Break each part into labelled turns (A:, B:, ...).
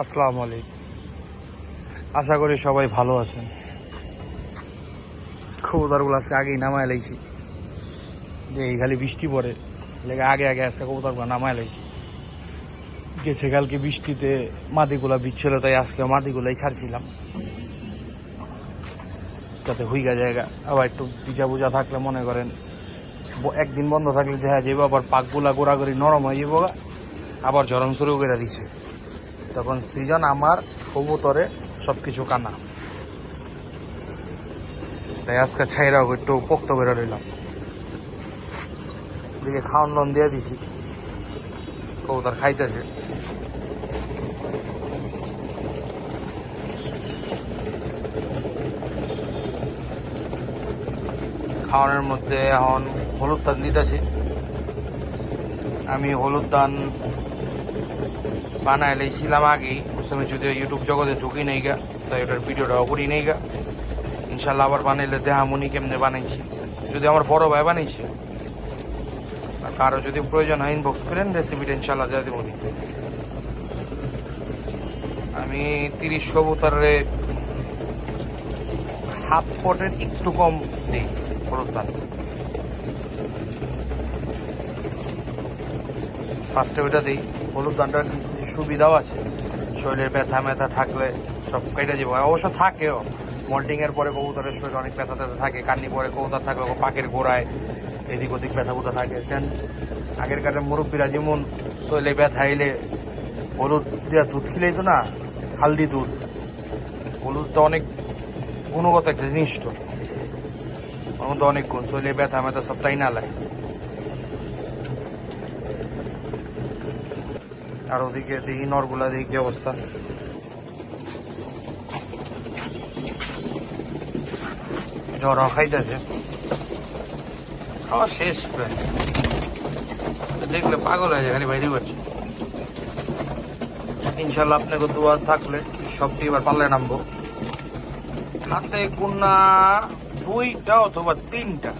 A: আসসালামু আলাইকুম। আশা করি সবাই ভালো আছেন। কবুতরগুলো আজকে আগেই নামায় লাইছি। যে এই খালি বৃষ্টি পড়ে, লেগে আগে আগে আসছে কবুতরগুলো নামায় লাইছি। গেছে কালকে বৃষ্টিতে মাটিগুলা বিচ্ছিল, তাই আজকে মাটিগুলাই ছাড়ছিলাম। যাতে হুইগা জায়গা আবার একটু ভিজা বুজা থাকলে মনে করেন একদিন বন্ধ থাকলে দেখা যাবে আবার পাকগুলা গোড়াগড়ি নরম হয়ে যাব আবার ঝরন শুরু করে দিচ্ছে তখন সিজন আমার কবুতরে সব কিছু কানা। তাই আজকে ছাইরাও একটু পোক্ত করে রইলাম দিকে খাওয়ান লন দিয়ে দিছি। কবুতর খাইতেছে। খাওয়ানোর মধ্যে এখন হলুদ দান দিতেছি। আমি হলুদ দান বানায় লেছিলাম আগেই আমি যদি ইউটিউব জগতে ঢুকি নেই গা, তাই ওটার ভিডিওটাও করি নেই গা। ইনশাল্লাহ আবার বানাইলে দেহামনি কেমনে বানাইছি? যদি আমার বড় ভাই বানাইছে আর কারও যদি প্রয়োজন হয় ইনবক্স করেন রেসিপিটা ইনশাল্লাহ দেওয়া দেবো। আমি তিরিশ কবুতরে হাফ পটের একটু কম দিই হলুদ ফার্স্টে ওইটা দিই, হলুদ দানটার সুবিধাও আছে, শরীরের ব্যথা ম্যাথা থাকলে সব কেটে যাব। অবশ্য থাকেও মল্টিং এর পরে কবুতরের শরীরে অনেক ব্যথা ট্যাথা থাকে, কান্নি পরে কবুতর থাকলে পাকের গোড়ায় এদিক ওদিক ব্যথা বুথা থাকে। দেন আগের কাটের মুরব্বীরা যেমন শরীরে ব্যথা এলে হলুদ দেওয়া দুধ খেলেই তো না, হালদি দুধ। হলুদ তো অনেক গুণগত একটা জিনিস তো। অনেক গুণ, শরীরে ব্যথা ম্যাথা সবটাই না লাগে। আর ওদিকে দেখি, নরগুলা দেখি কি অবস্থা। জ্বর খাইতেছে। খাওয়া শেষ প্রায়। দেখলে পাগল হয়ে যায়, খালি বাইরে পারছি ইনশাল্লাহ আপনাকে দোয়া থাকলে সবটি এবার পাল্লে নামবো। হাতে গুনা দুইটা অথবা তিনটা।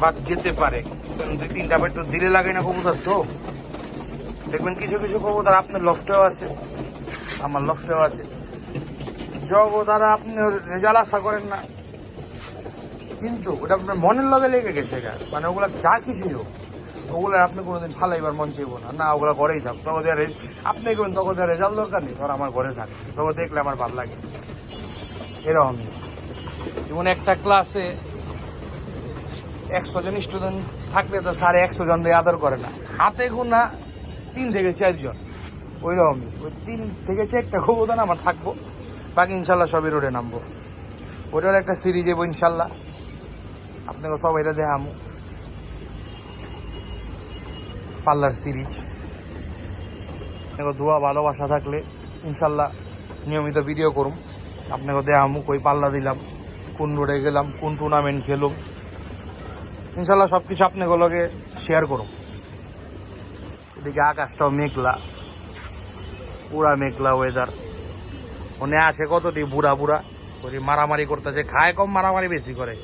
A: বাদ যেতে পারে। দুই তিনটা একটু ধীরে লাগে না কবুতর তো। দেখবেন কিছু কিছু কবুতর আপনার লফটেও আছে, আমার লফটেও আছে। জগতারা আপনি রেজাল্ট আশা করেন না। কিন্তু ওটা আপনার মনের লগে লেগে গেছে মানে ওগুলা যা কিছুই হোক, ওগুলো আপনি কোনোদিন ফালাইবার মন চাইব না। না, ওগুলা ঘরেই থাক। তখন আপনি করবেন তখন রেজাল্ট দরকার নেই। ধর আমার ঘরে থাকে। তখন দেখলে আমার ভালো লাগে। এরকমই। যেমন একটা ক্লাসে একশো জন স্টুডেন্ট থাকলে তো সাড়ে একশো জন আদর করে না। হাতে গোনা তিন থেকে চারজন। ওই রকমই ওই তিন থেকে চারটা খবরদান আমার থাকব। বাকি ইনশাল্লাহ সবই রোডে নামবো। ওটার একটা সিরিজ এবো ইনশাল্লাহ। আপনাকে সব এটা দেখামু। পাল্লার সিরিজ আপনাকে দোয়া, ভালোবাসা থাকলে ইনশাল্লাহ নিয়মিত ভিডিও করুম। আপনাকে দেখামু কই পাল্লা দিলাম, কোন রোডে গেলাম, কোন টুর্নামেন্ট খেলুম। ইনশাল্লাহ সব কিছু আপনাকে লগে শেয়ার করুম। এদিকে আকাশটাও মেঘলা। পুরা মেঘলা ওয়েদার মনে আছে কতটি বুড়া বুড়া? ওই মারামারি করতেছে, খায় কম মারামারি বেশি করে।